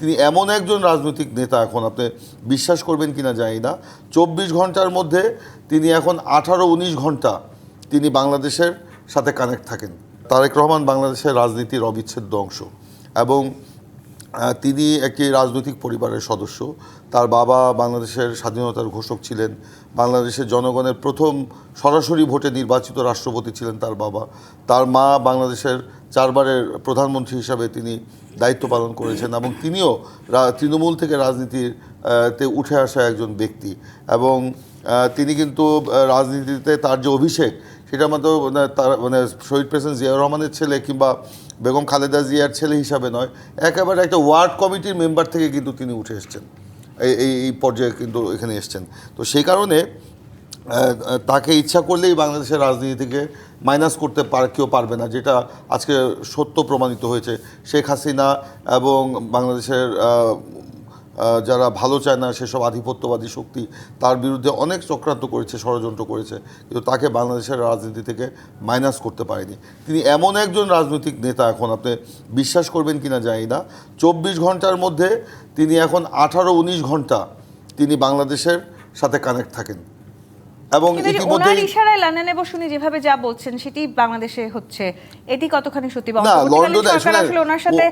তিনি এমন একজন রাজনৈতিক নেতা এখন, আপনি বিশ্বাস করবেন কি না জানি না। চব্বিশ ঘণ্টার মধ্যে তিনি এখন আঠারো উনিশ ঘণ্টা তিনি বাংলাদেশের সাথে কানেক্ট থাকেন। তারেক রহমান বাংলাদেশের রাজনীতির অবিচ্ছেদ্য অংশ। এবং তিনি একটি রাজনৈতিক পরিবারের সদস্য। তার বাবা বাংলাদেশের স্বাধীনতার ঘোষক ছিলেন। বাংলাদেশের জনগণের প্রথম সরাসরি ভোটে নির্বাচিত রাষ্ট্রপতি ছিলেন তার বাবা। তার মা বাংলাদেশের চারবারের প্রধানমন্ত্রী হিসাবে তিনি দায়িত্ব পালন করেছেন এবং তিনিও তৃণমূল থেকে রাজনীতির তে উঠে আসা একজন ব্যক্তি। এবং তিনি কিন্তু রাজনীতিতে তার যে অভিষেক, সেটা মাত্র মানে তার মানে শহীদ প্রেসিডেন্ট জিয়াউর রহমানের ছেলে কিংবা বেগম খালেদা জিয়ার ছেলে হিসাবে নয়, একেবারে একটা ওয়ার্ড কমিটির মেম্বার থেকে কিন্তু তিনি উঠে এসছেন। এই, এই- পর্যায়ে কিন্তু এখানে এসছেন। তো সেই কারণে তাকে ইচ্ছা করলেই বাংলাদেশের রাজনীতিকে মাইনাস করতে পার, কেউ পারবে না, যেটা আজকে সত্য প্রমাণিত হয়েছে। শেখ হাসিনা এবং বাংলাদেশের যারা ভালো চায় না সেসব আধিপত্যবাদী শক্তি, তার বিরুদ্ধে অনেক চক্রান্ত করেছে, ষড়যন্ত্র করেছে, কিন্তু তাকে বাংলাদেশের রাজনীতি থেকে মাইনাস করতে পারেনি। তিনি এমন একজন রাজনৈতিক নেতা এখন, আপনি বিশ্বাস করবেন কিনা জানি না। চব্বিশ ঘণ্টার মধ্যে তিনি এখন আঠারো, উনিশ ঘণ্টা তিনি বাংলাদেশের সাথে কানেক্ট থাকেন। এবং ইতিমধ্যে ইশারায় লন্ডনে বসে উনি যেভাবে যা বলছেন সেটি বাংলাদেশে হচ্ছে। এটি কতখানি সত্যি? বা সরকার আসলে ওনার সাথে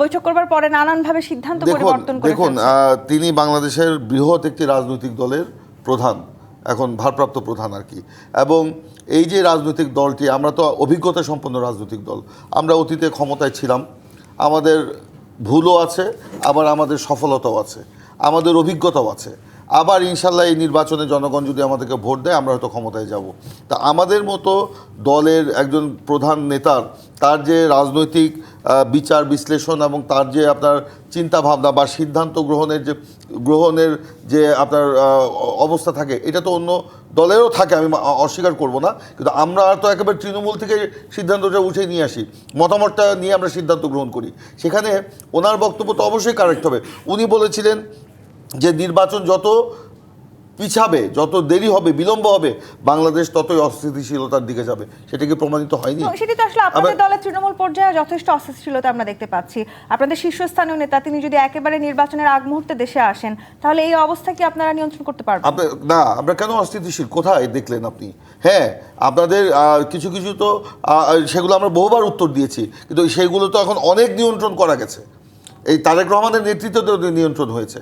বৈঠক করবার পরে নানানভাবে সিদ্ধান্ত পরিবর্তন করে দেখুন তিনি বাংলাদেশের বৃহৎ একটি রাজনৈতিক দলের প্রধান এখন ভারপ্রাপ্ত প্রধান আর কি। এবং এই যে রাজনৈতিক দলটি আমরা তো অভিজ্ঞতা সম্পন্ন রাজনৈতিক দল আমরা অতীতে ক্ষমতায় ছিলাম আমাদের ভুলও আছে আবার আমাদের সফলতাও আছে আমাদের অভিজ্ঞতাও আছে। আবার ইনশাল্লাহ এই নির্বাচনে জনগণ যদি আমাদেরকে ভোট দেয়, আমরা হয়তো ক্ষমতায় যাব। তা আমাদের মতো দলের একজন প্রধান নেতার, তার যে রাজনৈতিক বিচার বিশ্লেষণ এবং তার যে আপনার চিন্তা ভাবনা বা সিদ্ধান্ত গ্রহণের যে গ্রহণের যে আপনার অবস্থা থাকে, এটা তো অন্য দলেরও থাকে, আমি অস্বীকার করব না। কিন্তু আমরা তো একেবারে তৃণমূল থেকে সিদ্ধান্তটা উঠে নিয়ে আসি, মতামতটা নিয়ে আমরা সিদ্ধান্ত গ্রহণ করি। সেখানে ওনার বক্তব্য তো অবশ্যই কারেক্ট হবে। উনি বলেছিলেন যে নির্বাচন যত পিছাবে যত দেরি হবে বিলম্ব হবে বাংলাদেশ ততই অস্থিতিশীলতার দিকে যাবে। সেটা কি প্রমাণিত হয়নি? সেটি তো আসলে আপনাদের দলের তৃণমূল পর্যায়ে যথেষ্ট অস্থিতিশীলতা আমরা দেখতে পাচ্ছি। আপনাদের শীর্ষস্থানীয় নেতা তিনি যদি একেবারে নির্বাচনের আগ মুহূর্তে দেশে আসেন তাহলে এই অবস্থা কি আপনারা নিয়ন্ত্রণ করতে পারবেন? না আমরা কেন অস্থিতিশীল? কোথায় দেখলেন আপনি? হ্যাঁ আপনাদের আহ, কিছু কিছু তো সেগুলো আমরা বহুবার উত্তর দিয়েছি কিন্তু সেগুলো তো এখন অনেক নিয়ন্ত্রণ করা গেছে। এই তারেক রহমানের নেতৃত্বে নিয়ন্ত্রণ হয়েছে।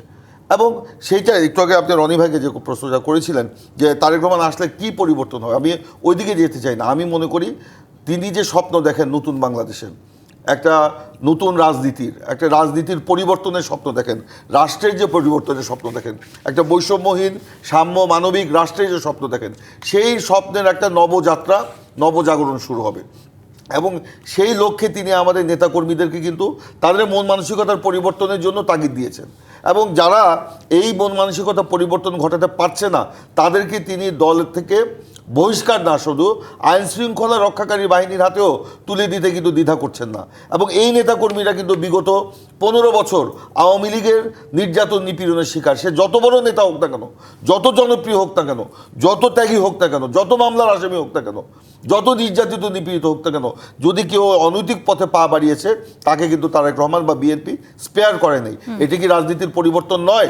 এবং সেইটা একটু আগে আপনি রনি ভাইকে যে প্রশ্নটা করেছিলেন যে তারেক রহমান আসলে কি পরিবর্তন হবে, আমি ওইদিকে যেতে চাই না। আমি মনে করি তিনি যে স্বপ্ন দেখেন নতুন বাংলাদেশের একটা নতুন রাজনীতির, একটা রাজনীতির পরিবর্তনের স্বপ্ন দেখেন, রাষ্ট্রের যে পরিবর্তনের স্বপ্ন দেখেন, একটা বৈষম্যহীন, সাম্য মানবিক রাষ্ট্রের যে স্বপ্ন দেখেন, সেই স্বপ্নের একটা নবযাত্রা, নবজাগরণ শুরু হবে। এবং সেই লক্ষ্যে তিনি আমাদের নেতাকর্মীদেরকে কিন্তু তাদের মন মানসিকতার পরিবর্তনের জন্য তাগিদ দিয়েছেন। এবং যারা এই মন মানসিকতা পরিবর্তন ঘটাতে পারছে না তাদেরকে তিনি দল থেকে বহিষ্কার না শুধু আইন শৃঙ্খলা রক্ষাকারী বাহিনীর হাতেও তুলে দিতে কিন্তু দ্বিধা করছেন না। এবং এই নেতাকর্মীরা কিন্তু বিগত পনেরো বছর আওয়ামী লীগের নির্যাতন নিপীড়নের শিকার। সে যত বড় নেতা হোক না কেন যত জনপ্রিয় হোক না কেন যত ত্যাগী হোক না কেন যত মামলার আসামি হোক না কেন যত নির্যাতিত নিপীড়িত হোক না কেন যদি কেউ অনৈতিক পথে পা বাড়িয়েছে তাকে কিন্তু তারেক রহমান বা বিএনপি স্পেয়ার করে নেই। এটি কি রাজনীতির পরিবর্তন নয়।